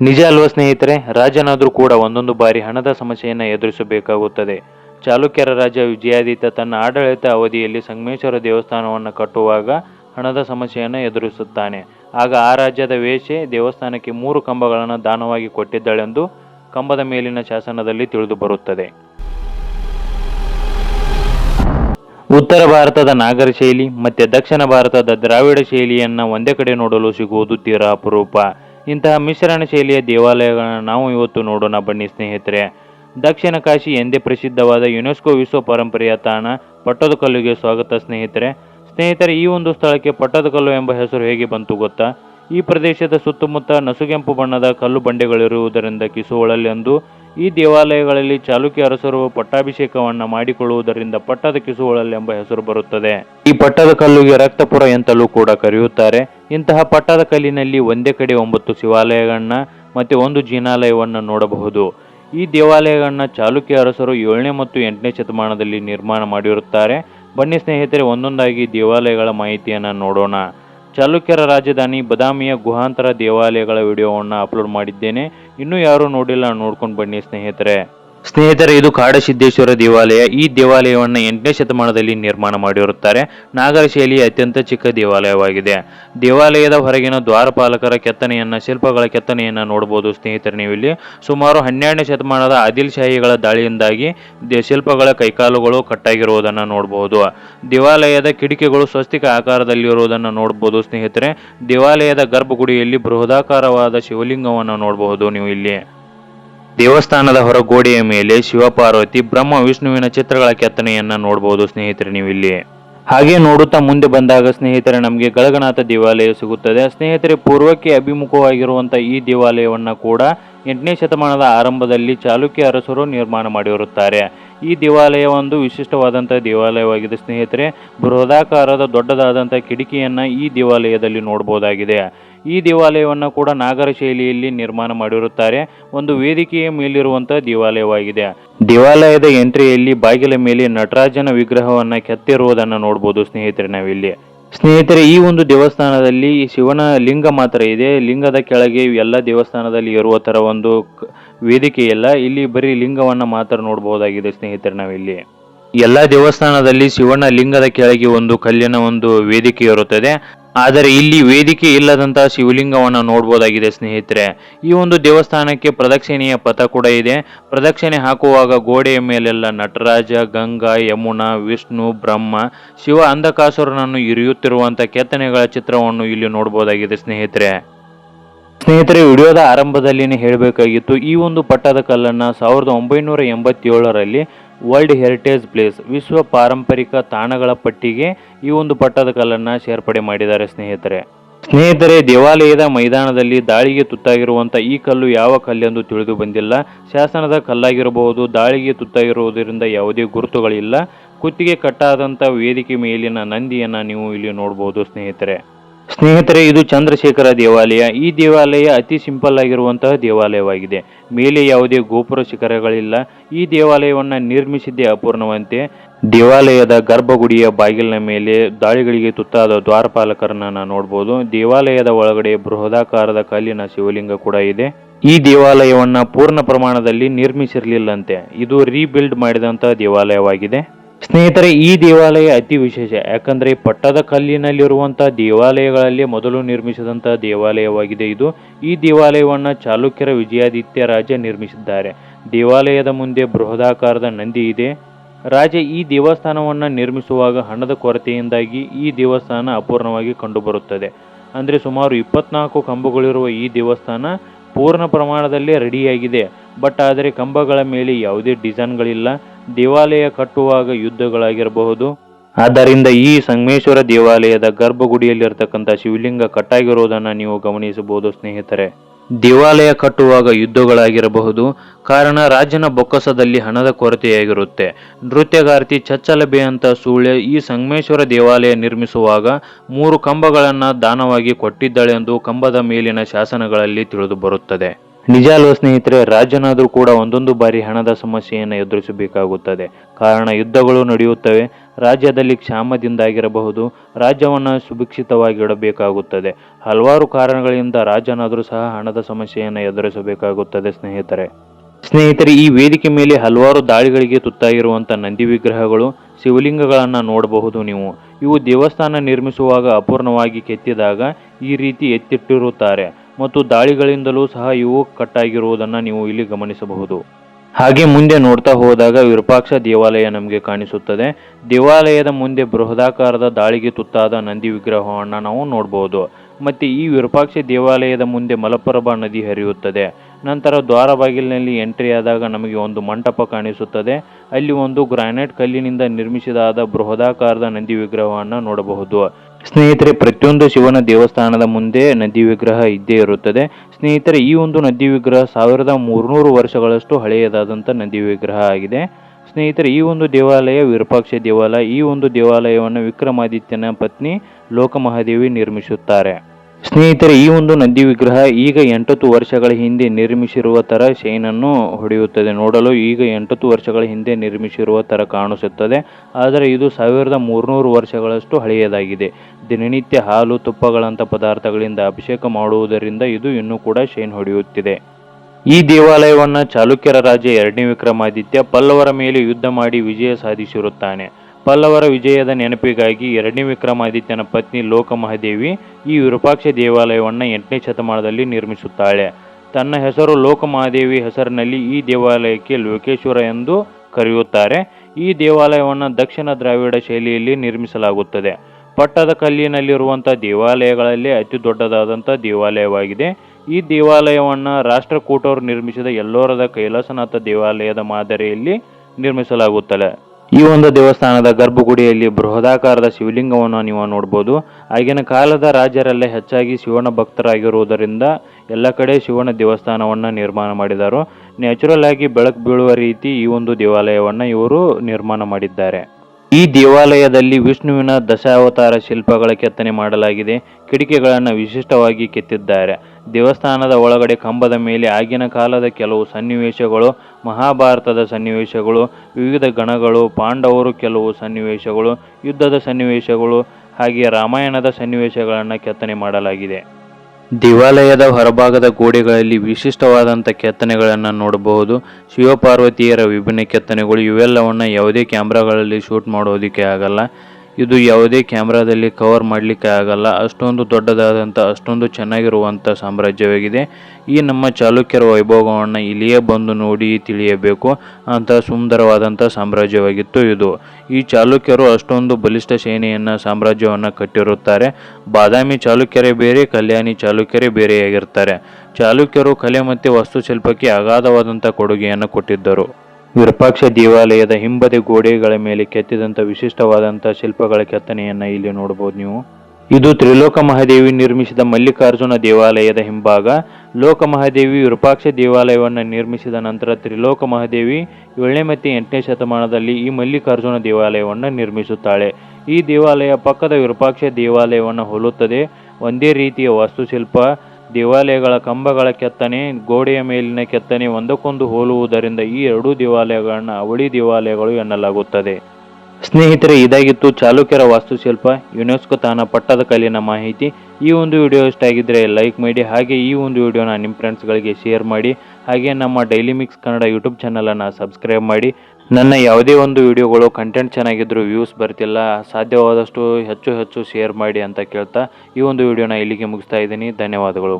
ನಿಜ ಅಲ್ವಾ ಸ್ನೇಹಿತರೆ, ರಾಜನಾದರೂ ಕೂಡ ಒಂದೊಂದು ಬಾರಿ ಹಣದ ಸಮಸ್ಯೆಯನ್ನು ಎದುರಿಸಬೇಕಾಗುತ್ತದೆ. ಚಾಲುಕ್ಯರ ರಾಜ ವಿಜಯಾದಿತ್ಯ ತನ್ನ ಆಡಳಿತ ಅವಧಿಯಲ್ಲಿ ಸಂಗಮೇಶ್ವರ ದೇವಸ್ಥಾನವನ್ನು ಕಟ್ಟುವಾಗ ಹಣದ ಸಮಸ್ಯೆಯನ್ನು ಎದುರಿಸುತ್ತಾನೆ. ಆಗ ಆ ರಾಜ್ಯದ ವೇಷೆ ದೇವಸ್ಥಾನಕ್ಕೆ ಮೂರು ಕಂಬಗಳನ್ನು ದಾನವಾಗಿ ಕೊಟ್ಟಿದ್ದಳೆಂದು ಕಂಬದ ಮೇಲಿನ ಶಾಸನದಲ್ಲಿ ತಿಳಿದು ಬರುತ್ತದೆ. ಉತ್ತರ ಭಾರತದ ನಾಗರ ಶೈಲಿ ಮತ್ತು ದಕ್ಷಿಣ ಭಾರತದ ದ್ರಾವಿಡ ಶೈಲಿಯನ್ನು ಒಂದೇ ಕಡೆ ನೋಡಲು ಸಿಗುವುದು ತೀರಾ ಅಪರೂಪ. ಇಂತಹ ಮಿಶ್ರಣ ಶೈಲಿಯ ದೇವಾಲಯಗಳನ್ನು ನಾವು ಇವತ್ತು ನೋಡೋಣ. ಬನ್ನಿ ಸ್ನೇಹಿತರೆ. ದಕ್ಷಿಣ ಕಾಶಿ ಎಂದೇ ಪ್ರಸಿದ್ಧವಾದ ಯುನೆಸ್ಕೋ ವಿಶ್ವ ಪರಂಪರೆಯ ತಾಣ ಪಟ್ಟದಕಲ್ಲುಗೆ ಸ್ವಾಗತ ಸ್ನೇಹಿತರೆ. ಸ್ನೇಹಿತರೆ, ಈ ಒಂದು ಸ್ಥಳಕ್ಕೆ ಪಟ್ಟದಕಲ್ಲು ಎಂಬ ಹೆಸರು ಹೇಗೆ ಬಂತು ಗೊತ್ತಾ? ಈ ಪ್ರದೇಶದ ಸುತ್ತಮುತ್ತ ನಸುಗೆಂಪು ಬಣ್ಣದ ಕಲ್ಲು ಬಂಡೆಗಳಿರುವುದರಿಂದ ಕಿಸುವಳಲೆಂದು ಈ ದೇವಾಲಯಗಳಲ್ಲಿ ಚಾಲುಕ್ಯ ಅರಸರು ಪಟ್ಟಾಭಿಷೇಕವನ್ನು ಮಾಡಿಕೊಳ್ಳುವುದರಿಂದ ಪಟ್ಟದ ಎಂಬ ಹೆಸರು ಬರುತ್ತದೆ. ಈ ಪಟ್ಟದ ಕಲ್ಲುಗೆ ರಕ್ತಪುರ ಎಂತಲೂ ಕೂಡ ಕರೆಯುತ್ತಾರೆ. ಇಂತಹ ಪಟ್ಟದ ಕಲ್ಲಿನಲ್ಲಿ ಒಂದೇ ಕಡೆ ಒಂಬತ್ತು ಶಿವಾಲಯಗಳನ್ನ ಮತ್ತು ಒಂದು ಜಿನಾಲಯವನ್ನ ನೋಡಬಹುದು. ಈ ದೇವಾಲಯಗಳನ್ನ ಚಾಲುಕ್ಯ ಅರಸರು ಏಳನೇ ಮತ್ತು ಎಂಟನೇ ಶತಮಾನದಲ್ಲಿ ನಿರ್ಮಾಣ ಮಾಡಿರುತ್ತಾರೆ. ಬನ್ನಿ ಸ್ನೇಹಿತರೆ, ಒಂದೊಂದಾಗಿ ದೇವಾಲಯಗಳ ಮಾಹಿತಿಯನ್ನು ನೋಡೋಣ. ಚಾಲುಕ್ಯರ ರಾಜಧಾನಿ ಬದಾಮಿಯ ಗುಹಾಂತರ ದೇವಾಲಯಗಳ ವಿಡಿಯೋವನ್ನು ಅಪ್ಲೋಡ್ ಮಾಡಿದ್ದೇನೆ. ಇನ್ನೂ ಯಾರೂ ನೋಡಿಲ್ಲ ನೋಡ್ಕೊಂಡು ಬನ್ನಿ ಸ್ನೇಹಿತರೆ. ಸ್ನೇಹಿತರೆ, ಇದು ಕಾಡಸಿದ್ದೇಶ್ವರ ದೇವಾಲಯ. ಈ ದೇವಾಲಯವನ್ನು ಎಂಟನೇ ಶತಮಾನದಲ್ಲಿ ನಿರ್ಮಾಣ ಮಾಡಿರುತ್ತಾರೆ. ನಾಗರ ಶೈಲಿಯ ಅತ್ಯಂತ ಚಿಕ್ಕ ದೇವಾಲಯವಾಗಿದೆ. ದೇವಾಲಯದ ಹೊರಗಿನ ದ್ವಾರಪಾಲಕರ ಕೆತ್ತನೆಯನ್ನ, ಶಿಲ್ಪಗಳ ಕೆತ್ತನೆಯನ್ನ ನೋಡಬಹುದು ಸ್ನೇಹಿತರೆ ನೀವು ಇಲ್ಲಿ ಸುಮಾರು ಹನ್ನೆರಡನೇ ಶತಮಾನದ ಆದಿಲ್ ಶಾಹಿಗಳ ದಾಳಿಯಿಂದಾಗಿ ಶಿಲ್ಪಗಳ ಕೈಕಾಲುಗಳು ಕಟ್ಟಾಗಿರುವುದನ್ನು ನೋಡಬಹುದು. ದೇವಾಲಯದ ಕಿಟಕಿಗಳು ಸ್ವಸ್ತಿಕ ಆಕಾರದಲ್ಲಿರುವುದನ್ನು ನೋಡಬಹುದು ಸ್ನೇಹಿತರೆ. ದೇವಾಲಯದ ಗರ್ಭಗುಡಿಯಲ್ಲಿ ಬೃಹದಾಕಾರವಾದ ಶಿವಲಿಂಗವನ್ನು ನೋಡಬಹುದು ನೀವು ಇಲ್ಲಿ ದೇವಸ್ಥಾನದ ಹೊರಗೋಡೆಯ ಮೇಲೆ ಶಿವಪಾರ್ವತಿ, ಬ್ರಹ್ಮ, ವಿಷ್ಣುವಿನ ಚಿತ್ರಗಳ ಕೆತ್ತನೆಯನ್ನ ನೋಡಬಹುದು ಸ್ನೇಹಿತರೆ ನೀವು ಇಲ್ಲಿ ಹಾಗೆ ನೋಡುತ್ತಾ ಮುಂದೆ ಬಂದಾಗ ಸ್ನೇಹಿತರೆ ನಮಗೆ ಗಳಗನಾಥ ದೇವಾಲಯ ಸಿಗುತ್ತದೆ. ಸ್ನೇಹಿತರೆ, ಪೂರ್ವಕ್ಕೆ ಅಭಿಮುಖವಾಗಿರುವಂಥ ಈ ದೇವಾಲಯವನ್ನು ಕೂಡ ಎಂಟನೇ ಶತಮಾನದ ಆರಂಭದಲ್ಲಿ ಚಾಲುಕ್ಯ ಅರಸರು ನಿರ್ಮಾಣ ಮಾಡಿರುತ್ತಾರೆ ಈ ದೇವಾಲಯ ಒಂದು ವಿಶಿಷ್ಟವಾದಂಥ ದೇವಾಲಯವಾಗಿದೆ ಸ್ನೇಹಿತರೆ. ಬೃಹದಾಕಾರದ ದೊಡ್ಡದಾದಂಥ ಕಿಟಕಿಯನ್ನು ಈ ದೇವಾಲಯದಲ್ಲಿ ನೋಡಬಹುದಾಗಿದೆ ಈ ದೇವಾಲಯವನ್ನು ಕೂಡ ನಾಗರ ಶೈಲಿಯಲ್ಲಿ ನಿರ್ಮಾಣ ಮಾಡಿರುತ್ತಾರೆ. ಒಂದು ವೇದಿಕೆಯ ಮೇಲಿರುವಂತಹ ದೇವಾಲಯವಾಗಿದೆ. ದೇವಾಲಯದ ಎಂಟ್ರಿಯಲ್ಲಿ ಬಾಗಿಲ ಮೇಲೆ ನಟರಾಜನ ವಿಗ್ರಹವನ್ನ ಕೆತ್ತಿರುವುದನ್ನು ನೋಡಬಹುದು ಸ್ನೇಹಿತರೆ ನಾವಿಲ್ಲಿ. ಸ್ನೇಹಿತರೆ, ಈ ಒಂದು ದೇವಸ್ಥಾನದಲ್ಲಿ ಶಿವನ ಲಿಂಗ ಮಾತ್ರ ಇದೆ. ಲಿಂಗದ ಕೆಳಗೆ ಎಲ್ಲ ದೇವಸ್ಥಾನದಲ್ಲಿ ಇರುವ ತರ ಒಂದು ವೇದಿಕೆ ಇಲ್ಲ. ಇಲ್ಲಿ ಬರೀ ಲಿಂಗವನ್ನ ಮಾತ್ರ ನೋಡಬಹುದಾಗಿದೆ ಸ್ನೇಹಿತರೆ ನಾವಿಲ್ಲಿ. ಎಲ್ಲ ದೇವಸ್ಥಾನದಲ್ಲಿ ಶಿವನ ಲಿಂಗದ ಕೆಳಗೆ ಒಂದು ಕಲ್ಲಿನ ಒಂದು ವೇದಿಕೆ ಇರುತ್ತದೆ. ಆದರೆ ಇಲ್ಲಿ ವೇದಿಕೆ ಇಲ್ಲದಂತಹ ಶಿವಲಿಂಗವನ್ನು ನೋಡಬಹುದಾಗಿದೆ ಸ್ನೇಹಿತರೆ. ಈ ಒಂದು ದೇವಸ್ಥಾನಕ್ಕೆ ಪ್ರದಕ್ಷಿಣೆಯ ಪಥ ಕೂಡ ಇದೆ. ಪ್ರದಕ್ಷಿಣೆ ಹಾಕುವಾಗ ಗೋಡೆಯ ಮೇಲೆಲ್ಲ ನಟರಾಜ, ಗಂಗಾ, ಯಮುನಾ, ವಿಷ್ಣು, ಬ್ರಹ್ಮ, ಶಿವ ಅಂಧಕಾಸುರನನ್ನು ಇರಿಯುತ್ತಿರುವಂತಹ ಕೆತ್ತನೆಗಳ ಚಿತ್ರವನ್ನು ಇಲ್ಲಿ ನೋಡಬಹುದಾಗಿದೆ ಸ್ನೇಹಿತರೆ. ಸ್ನೇಹಿತರೆ, ವಿಡಿಯೋದ ಆರಂಭದಲ್ಲಿನೇ ಹೇಳಬೇಕಾಗಿತ್ತು, ಈ ಒಂದು ಪಟ್ಟದ ಕಲ್ಲನ್ನು ಸಾವಿರದ ಒಂಬೈನೂರ ಎಂಬತ್ತೇಳರಲ್ಲಿ ವರ್ಲ್ಡ್ ಹೆರಿಟೇಜ್ ಪ್ಲೇಸ್, ವಿಶ್ವ ಪಾರಂಪರಿಕ ತಾಣಗಳ ಪಟ್ಟಿಗೆ ಈ ಒಂದು ಪಟ್ಟದ ಕಲ್ಲನ್ನು ಸೇರ್ಪಡೆ ಮಾಡಿದ್ದಾರೆ ಸ್ನೇಹಿತರೆ. ಸ್ನೇಹಿತರೆ, ದೇವಾಲಯದ ಮೈದಾನದಲ್ಲಿ ದಾಳಿಗೆ ತುತ್ತಾಗಿರುವಂಥ ಈ ಕಲ್ಲು ಯಾವ ಕಲ್ಲೆಂದು ತಿಳಿದು ಬಂದಿಲ್ಲ. ಶಾಸನದ ಕಲ್ಲಾಗಿರಬಹುದು, ದಾಳಿಗೆ ತುತ್ತಾಗಿರುವುದರಿಂದ ಯಾವುದೇ ಗುರುತುಗಳಿಲ್ಲ. ಕುತ್ತಿಗೆ ಕಟ್ಟಾದಂಥ ವೇದಿಕೆ ಮೇಲಿನ ನಂದಿಯನ್ನು ನೀವು ಇಲ್ಲಿ ನೋಡಬಹುದು ಸ್ನೇಹಿತರೆ. ಸ್ನೇಹಿತರೆ, ಇದು ಚಂದ್ರಶೇಖರ ದೇವಾಲಯ. ಈ ದೇವಾಲಯ ಅತಿ ಸಿಂಪಲ್ ಆಗಿರುವಂತಹ ದೇವಾಲಯವಾಗಿದೆ. ಮೇಲೆ ಯಾವುದೇ ಗೋಪುರ ಶಿಖರಗಳಿಲ್ಲ. ಈ ದೇವಾಲಯವನ್ನು ನಿರ್ಮಿಸಿದ್ದೇ ಅಪೂರ್ಣವಂತೆ. ದೇವಾಲಯದ ಗರ್ಭಗುಡಿಯ ಬಾಗಿಲಿನ ಮೇಲೆ ದಾಳಿಗಳಿಗೆ ತುತ್ತಾದ ದ್ವಾರಪಾಲಕರನ್ನ ನಾವು ನೋಡಬಹುದು ದೇವಾಲಯದ ಒಳಗಡೆ ಬೃಹದಾಕಾರದ ಕಲ್ಲಿನ ಶಿವಲಿಂಗ ಕೂಡ ಇದೆ. ಈ ದೇವಾಲಯವನ್ನ ಪೂರ್ಣ ಪ್ರಮಾಣದಲ್ಲಿ ನಿರ್ಮಿಸಿರಲಿಲ್ಲಂತೆ. ಇದು ರೀಬಿಲ್ಡ್ ಮಾಡಿದಂತಹ ದೇವಾಲಯವಾಗಿದೆ. ಸ್ನೇಹಿತರೆ, ಈ ದೇವಾಲಯ ಅತಿ ವಿಶೇಷ. ಯಾಕಂದ್ರೆ, ಪಟ್ಟದ ಕಲ್ಲಿನಲ್ಲಿರುವಂತಹ ದೇವಾಲಯಗಳಲ್ಲಿ ಮೊದಲು ನಿರ್ಮಿಸಿದಂಥ ದೇವಾಲಯವಾಗಿದೆ ಇದು. ಈ ದೇವಾಲಯವನ್ನು ಚಾಲುಕ್ಯರ ವಿಜಯಾದಿತ್ಯ ರಾಜ ನಿರ್ಮಿಸಿದ್ದಾರೆ. ದೇವಾಲಯದ ಮುಂದೆ ಬೃಹದಾಕಾರದ ನಂದಿ ಇದೆ. ರಾಜ, ಈ ದೇವಸ್ಥಾನವನ್ನು ನಿರ್ಮಿಸುವಾಗ ಹಣದ ಕೊರತೆಯಿಂದಾಗಿ ಈ ದೇವಸ್ಥಾನ ಅಪೂರ್ಣವಾಗಿ ಕಂಡುಬರುತ್ತದೆ. ಅಂದರೆ ಸುಮಾರು ಇಪ್ಪತ್ನಾಲ್ಕು ಕಂಬಗಳಿರುವ ಈ ದೇವಸ್ಥಾನ ಪೂರ್ಣ ಪ್ರಮಾಣದಲ್ಲಿ ರೆಡಿಯಾಗಿದೆ. ಬಟ್ ಆದರೆ ಕಂಬಗಳ ಮೇಲೆ ಯಾವುದೇ ಡಿಸೈನ್ಗಳಿಲ್ಲ. ದೇವಾಲಯ ಕಟ್ಟುವಾಗ ಯುದ್ಧಗಳಾಗಿರಬಹುದು. ಆದ್ದರಿಂದ ಈ ಸಂಗಮೇಶ್ವರ ದೇವಾಲಯದ ಗರ್ಭಗುಡಿಯಲ್ಲಿರ್ತಕ್ಕಂಥ ಶಿವಲಿಂಗ ಕಟ್ಟಾಗಿರೋದನ್ನು ನೀವು ಗಮನಿಸಬಹುದು ಸ್ನೇಹಿತರೆ. ದೇವಾಲಯ ಕಟ್ಟುವಾಗ ಯುದ್ಧಗಳಾಗಿರಬಹುದು. ಕಾರಣ ರಾಜನ ಬೊಕ್ಕಸದಲ್ಲಿ ಹಣದ ಕೊರತೆಯಾಗಿರುತ್ತೆ. ನೃತ್ಯಗಾರ್ತಿ ಚಚ್ಚಲಬೆ ಅಂತ ಸೂಳೆ ಈ ಸಂಗಮೇಶ್ವರ ದೇವಾಲಯ ನಿರ್ಮಿಸುವಾಗ ಮೂರು ಕಂಬಗಳನ್ನು ದಾನವಾಗಿ ಕೊಟ್ಟಿದ್ದಳೆಂದು ಕಂಬದ ಮೇಲಿನ ಶಾಸನಗಳಲ್ಲಿ ತಿಳಿದು ಬರುತ್ತದೆ. ನಿಜ ಅಲ್ವ ಸ್ನೇಹಿತರೆ? ರಾಜ್ಯನಾದರೂ ಕೂಡ ಒಂದೊಂದು ಬಾರಿ ಹಣದ ಸಮಸ್ಯೆಯನ್ನು ಎದುರಿಸಬೇಕಾಗುತ್ತದೆ. ಕಾರಣ ಯುದ್ಧಗಳು ನಡೆಯುತ್ತವೆ. ರಾಜ್ಯದಲ್ಲಿ ಕ್ಷಾಮದಿಂದಾಗಿರಬಹುದು. ರಾಜ್ಯವನ್ನು ಸುಭಿಕ್ಷಿತವಾಗಿಡಬೇಕಾಗುತ್ತದೆ. ಹಲವಾರು ಕಾರಣಗಳಿಂದ ರಾಜ್ಯನಾದರೂ ಸಹ ಹಣದ ಸಮಸ್ಯೆಯನ್ನು ಎದುರಿಸಬೇಕಾಗುತ್ತದೆ ಸ್ನೇಹಿತರೆ. ಸ್ನೇಹಿತರೆ, ಈ ವೇದಿಕೆ ಮೇಲೆ ಹಲವಾರು ದಾಳಿಗಳಿಗೆ ತುತ್ತಾಗಿರುವಂಥ ನಂದಿ ವಿಗ್ರಹಗಳು, ಶಿವಲಿಂಗಗಳನ್ನು ನೋಡಬಹುದು ನೀವು. ಇವು ದೇವಸ್ಥಾನ ನಿರ್ಮಿಸುವಾಗ ಅಪೂರ್ಣವಾಗಿ ಕೆತ್ತಿದಾಗ ಈ ರೀತಿ ಎತ್ತಿಟ್ಟಿರುತ್ತಾರೆ. ಮತ್ತು ದಾಳಿಗಳಿಂದಲೂ ಸಹ ಇವು ಕಟ್ಟಾಗಿರುವುದನ್ನು ನೀವು ಇಲ್ಲಿ ಗಮನಿಸಬಹುದು. ಹಾಗೆ ಮುಂದೆ ನೋಡ್ತಾ ಹೋದಾಗ ವಿರೂಪಾಕ್ಷ ದೇವಾಲಯ ನಮಗೆ ಕಾಣಿಸುತ್ತದೆ. ದೇವಾಲಯದ ಮುಂದೆ ಬೃಹದಾಕಾರದ ದಾಳಿಗೆ ತುತ್ತಾದ ನಂದಿ ವಿಗ್ರಹವನ್ನು ನಾವು ನೋಡಬಹುದು ಮತ್ತು ಈ ವಿರೂಪಾಕ್ಷ ದೇವಾಲಯದ ಮುಂದೆ ಮಲಪ್ರಭಾ ನದಿ ಹರಿಯುತ್ತದೆ. ನಂತರ ದ್ವಾರ ಬಾಗಿಲಿನಲ್ಲಿ ಎಂಟ್ರಿ ಆದಾಗ ನಮಗೆ ಒಂದು ಮಂಟಪ ಕಾಣಿಸುತ್ತದೆ. ಅಲ್ಲಿ ಒಂದು ಗ್ರಾನೈಟ್ ಕಲ್ಲಿನಿಂದ ನಿರ್ಮಿಸಿದಾದ ಬೃಹದಾಕಾರದ ನಂದಿ ವಿಗ್ರಹವನ್ನು ನೋಡಬಹುದು. ಸ್ನೇಹಿತರೆ, ಪ್ರತಿಯೊಂದು ಶಿವನ ದೇವಸ್ಥಾನದ ಮುಂದೆ ನದಿ ವಿಗ್ರಹ ಇದ್ದೇ ಇರುತ್ತದೆ. ಸ್ನೇಹಿತರೆ, ಈ ಒಂದು ನದಿ ವಿಗ್ರಹ ಸಾವಿರದ ಮೂರುನೂರು ವರ್ಷಗಳಷ್ಟು ಹಳೆಯದಾದಂಥ ನದಿ ವಿಗ್ರಹ ಆಗಿದೆ. ಸ್ನೇಹಿತರೆ, ಈ ಒಂದು ದೇವಾಲಯ ವಿರೂಪಾಕ್ಷ ದೇವಾಲಯ, ಈ ಒಂದು ದೇವಾಲಯವನ್ನು ವಿಕ್ರಮಾದಿತ್ಯನ ಪತ್ನಿ ಲೋಕಮಹಾದೇವಿ ನಿರ್ಮಿಸುತ್ತಾರೆ. ಸ್ನೇಹಿತರೆ, ಈ ಒಂದು ನಂದಿ ವಿಗ್ರಹ ಈಗ ಎಂಟತ್ತು ವರ್ಷಗಳ ಹಿಂದೆ ನಿರ್ಮಿಸಿರುವ ತರ ಶೈನನ್ನು ಹೊಡೆಯುತ್ತದೆ. ನೋಡಲು ಈಗ ಎಂಟತ್ತು ವರ್ಷಗಳ ಹಿಂದೆ ನಿರ್ಮಿಸಿರುವ ತರ ಕಾಣಿಸುತ್ತದೆ. ಆದರೆ ಇದು ಸಾವಿರದ ಮೂರುನೂರು ವರ್ಷಗಳಷ್ಟು ಹಳೆಯದಾಗಿದೆ. ದಿನನಿತ್ಯ ಹಾಲು, ತುಪ್ಪಗಳಂಥ ಪದಾರ್ಥಗಳಿಂದ ಅಭಿಷೇಕ ಮಾಡುವುದರಿಂದ ಇದು ಇನ್ನೂ ಕೂಡ ಶೈನ್ ಹೊಡೆಯುತ್ತಿದೆ. ಈ ದೇವಾಲಯವನ್ನು ಚಾಲುಕ್ಯರ ರಾಜ ಎರಡನೇ ವಿಕ್ರಮಾದಿತ್ಯ ಪಲ್ಲವರ ಮೇಲೆ ಯುದ್ಧ ಮಾಡಿ ವಿಜಯ ಸಾಧಿಸಿರುತ್ತಾನೆ. ಪಲ್ಲವರ ವಿಜಯದ ನೆನಪಿಗಾಗಿ ಎರಡನೇ ವಿಕ್ರಮಾದಿತ್ಯನ ಪತ್ನಿ ಲೋಕಮಹಾದೇವಿ ಈ ವಿರೂಪಾಕ್ಷ ದೇವಾಲಯವನ್ನು ಎಂಟನೇ ಶತಮಾನದಲ್ಲಿ ನಿರ್ಮಿಸುತ್ತಾಳೆ. ತನ್ನ ಹೆಸರು ಲೋಕಮಹಾದೇವಿ ಹೆಸರಿನಲ್ಲಿ ಈ ದೇವಾಲಯಕ್ಕೆ ಲೋಕೇಶ್ವರ ಎಂದು ಕರೆಯುತ್ತಾರೆ. ಈ ದೇವಾಲಯವನ್ನು ದಕ್ಷಿಣ ದ್ರಾವಿಡ ಶೈಲಿಯಲ್ಲಿ ನಿರ್ಮಿಸಲಾಗುತ್ತದೆ. ಪಟ್ಟದ ಕಲ್ಲಿನಲ್ಲಿರುವಂಥ ದೇವಾಲಯಗಳಲ್ಲಿ ಅತಿ ದೊಡ್ಡದಾದಂಥ ದೇವಾಲಯವಾಗಿದೆ. ಈ ದೇವಾಲಯವನ್ನು ರಾಷ್ಟ್ರಕೂಟವರು ನಿರ್ಮಿಸಿದ ಎಲ್ಲೋರದ ಕೈಲಾಸನಾಥ ದೇವಾಲಯದ ಮಾದರಿಯಲ್ಲಿ ನಿರ್ಮಿಸಲಾಗುತ್ತದೆ. ಈ ಒಂದು ದೇವಸ್ಥಾನದ ಗರ್ಭಗುಡಿಯಲ್ಲಿ ಬೃಹದಾಕಾರದ ಶಿವಲಿಂಗವನ್ನು ನೀವು ನೋಡ್ಬೋದು. ಆಗಿನ ಕಾಲದ ರಾಜರಲ್ಲೇ ಹೆಚ್ಚಾಗಿ ಶಿವನ ಭಕ್ತರಾಗಿರುವುದರಿಂದ ಎಲ್ಲ ಕಡೆ ಶಿವನ ದೇವಸ್ಥಾನವನ್ನು ನಿರ್ಮಾಣ ಮಾಡಿದರು. ನ್ಯಾಚುರಲ್ ಆಗಿ ಬೆಳಕು ಬೀಳುವ ರೀತಿ ಈ ಒಂದು ದೇವಾಲಯವನ್ನು ಇವರು ನಿರ್ಮಾಣ ಮಾಡಿದ್ದಾರೆ. ಈ ದೇವಾಲಯದಲ್ಲಿ ವಿಷ್ಣುವಿನ ದಶಾವತಾರ ಶಿಲ್ಪಗಳ ಕೆತ್ತನೆ ಮಾಡಲಾಗಿದೆ. ಕಿಟಕಿಗಳನ್ನು ವಿಶಿಷ್ಟವಾಗಿ ಕೆತ್ತಿದ್ದಾರೆ. ದೇವಸ್ಥಾನದ ಒಳಗಡೆ ಕಂಬದ ಮೇಲೆ ಆಗಿನ ಕಾಲದ ಕೆಲವು ಸನ್ನಿವೇಶಗಳು, ಮಹಾಭಾರತದ ಸನ್ನಿವೇಶಗಳು, ವಿವಿಧ ಗಣಗಳು, ಪಾಂಡವರು ಕೆಲವು ಸನ್ನಿವೇಶಗಳು, ಯುದ್ಧದ ಸನ್ನಿವೇಶಗಳು ಹಾಗೆ ರಾಮಾಯಣದ ಸನ್ನಿವೇಶಗಳನ್ನು ಕೆತ್ತನೆ ಮಾಡಲಾಗಿದೆ. ದೇವಾಲಯದ ಹೊರಭಾಗದ ಗೋಡೆಗಳಲ್ಲಿ ವಿಶಿಷ್ಟವಾದಂಥ ಕೆತ್ತನೆಗಳನ್ನು ನೋಡಬಹುದು. ಶಿವಪಾರ್ವತಿಯರ ವಿಭಿನ್ನ ಕೆತ್ತನೆಗಳು ಇವೆಲ್ಲವನ್ನು ಯಾವುದೇ ಕ್ಯಾಮ್ರಾಗಳಲ್ಲಿ ಶೂಟ್ ಮಾಡೋದಕ್ಕೆ ಆಗಲ್ಲ. ಇದು ಯಾವುದೇ ಕ್ಯಾಮ್ರಾದಲ್ಲಿ ಕವರ್ ಮಾಡಲಿಕ್ಕೆ ಆಗಲ್ಲ. ಅಷ್ಟೊಂದು ದೊಡ್ಡದಾದಂಥ ಅಷ್ಟೊಂದು ಚೆನ್ನಾಗಿರುವಂಥ ಸಾಮ್ರಾಜ್ಯವಾಗಿದೆ. ಈ ನಮ್ಮ ಚಾಲುಕ್ಯರ ವೈಭವವನ್ನು ಇಲ್ಲಿಯೇ ಬಂದು ನೋಡಿ ತಿಳಿಯಬೇಕು. ಅಂತ ಸುಂದರವಾದಂಥ ಸಾಮ್ರಾಜ್ಯವಾಗಿತ್ತು ಇದು. ಈ ಚಾಲುಕ್ಯರು ಅಷ್ಟೊಂದು ಬಲಿಷ್ಠ ಸೇನೆಯನ್ನು, ಸಾಮ್ರಾಜ್ಯವನ್ನು ಕಟ್ಟಿರುತ್ತಾರೆ. ಬಾದಾಮಿ ಚಾಲುಕ್ಯರೇ ಬೇರೆ, ಕಲ್ಯಾಣಿ ಚಾಲುಕ್ಯರೇ ಬೇರೆಯಾಗಿರ್ತಾರೆ. ಚಾಲುಕ್ಯರು ಕಲೆ ಮತ್ತು ವಾಸ್ತುಶಿಲ್ಪಕ್ಕೆ ಅಗಾಧವಾದಂಥ ಕೊಡುಗೆಯನ್ನು ಕೊಟ್ಟಿದ್ದರು. ವಿರೂಪಾಕ್ಷ ದೇವಾಲಯದ ಹಿಂಬದಿ ಗೋಡೆಗಳ ಮೇಲೆ ಕೆತ್ತಿದಂಥ ವಿಶಿಷ್ಟವಾದಂಥ ಶಿಲ್ಪಗಳ ಕೆತ್ತನೆಯನ್ನು ಇಲ್ಲಿ ನೋಡಬಹುದು ನೀವು. ಇದು ತ್ರಿಲೋಕ ಮಹಾದೇವಿ ನಿರ್ಮಿಸಿದ ಮಲ್ಲಿಕಾರ್ಜುನ ದೇವಾಲಯದ ಹಿಂಭಾಗ. ಲೋಕ ಮಹಾದೇವಿ ವಿರೂಪಾಕ್ಷ ದೇವಾಲಯವನ್ನು ನಿರ್ಮಿಸಿದ ನಂತರ ತ್ರಿಲೋಕ ಮಹಾದೇವಿ ಏಳನೇ ಮತ್ತು ಎಂಟನೇ ಶತಮಾನದಲ್ಲಿ ಈ ಮಲ್ಲಿಕಾರ್ಜುನ ದೇವಾಲಯವನ್ನು ನಿರ್ಮಿಸುತ್ತಾಳೆ. ಈ ದೇವಾಲಯ ಪಕ್ಕದ ವಿರೂಪಾಕ್ಷ ದೇವಾಲಯವನ್ನು ಹೋಲುತ್ತದೆ. ಒಂದೇ ರೀತಿಯ ವಾಸ್ತುಶಿಲ್ಪ. ದೇವಾಲಯಗಳ ಕಂಬಗಳ ಕೆತ್ತನೆ, ಗೋಡೆಯ ಮೇಲಿನ ಕೆತ್ತನೆ ಒಂದಕ್ಕೊಂದು ಹೋಲುವುದರಿಂದ ಈ ಎರಡೂ ದೇವಾಲಯಗಳನ್ನು ಅವಳಿ ದೇವಾಲಯಗಳು ಎನ್ನಲಾಗುತ್ತದೆ. ಸ್ನೇಹಿತರೆ, ಇದಾಗಿತ್ತು ಚಾಲುಕ್ಯರ ವಾಸ್ತುಶಿಲ್ಪ. ಯುನೆಸ್ಕೋ ತಾಣ ಪಟ್ಟದ ಕಲ್ಲಿನ ಮಾಹಿತಿ. ಈ ಒಂದು ವಿಡಿಯೋ ಇಷ್ಟ ಆಗಿದ್ದರೆ ಲೈಕ್ ಮಾಡಿ, ಹಾಗೆ ಈ ಒಂದು ವಿಡಿಯೋನ ನಿಮ್ಮ ಫ್ರೆಂಡ್ಸ್ಗಳಿಗೆ ಶೇರ್ ಮಾಡಿ, ಹಾಗೆ ನಮ್ಮ ಡೈಲಿ ಮಿಕ್ಸ್ ಕನ್ನಡ ಯೂಟ್ಯೂಬ್ ಚಾನಲನ್ನು ಸಬ್ಸ್ಕ್ರೈಬ್ ಮಾಡಿ. ನನ್ನ ಯಾವುದೇ ಒಂದು ವಿಡಿಯೋಗಳು ಕಂಟೆಂಟ್ ಚೆನ್ನಾಗಿದ್ದರೂ ವ್ಯೂಸ್ ಬರ್ತಿಲ್ಲ, ಸಾಧ್ಯವಾದಷ್ಟು ಹೆಚ್ಚು ಹೆಚ್ಚು ಶೇರ್ ಮಾಡಿ ಅಂತ ಕೇಳ್ತಾ ಈ ಒಂದು ವಿಡಿಯೋನ ಇಲ್ಲಿಗೆ ಮುಗಿಸ್ತಾ ಇದ್ದೀನಿ. ಧನ್ಯವಾದಗಳು.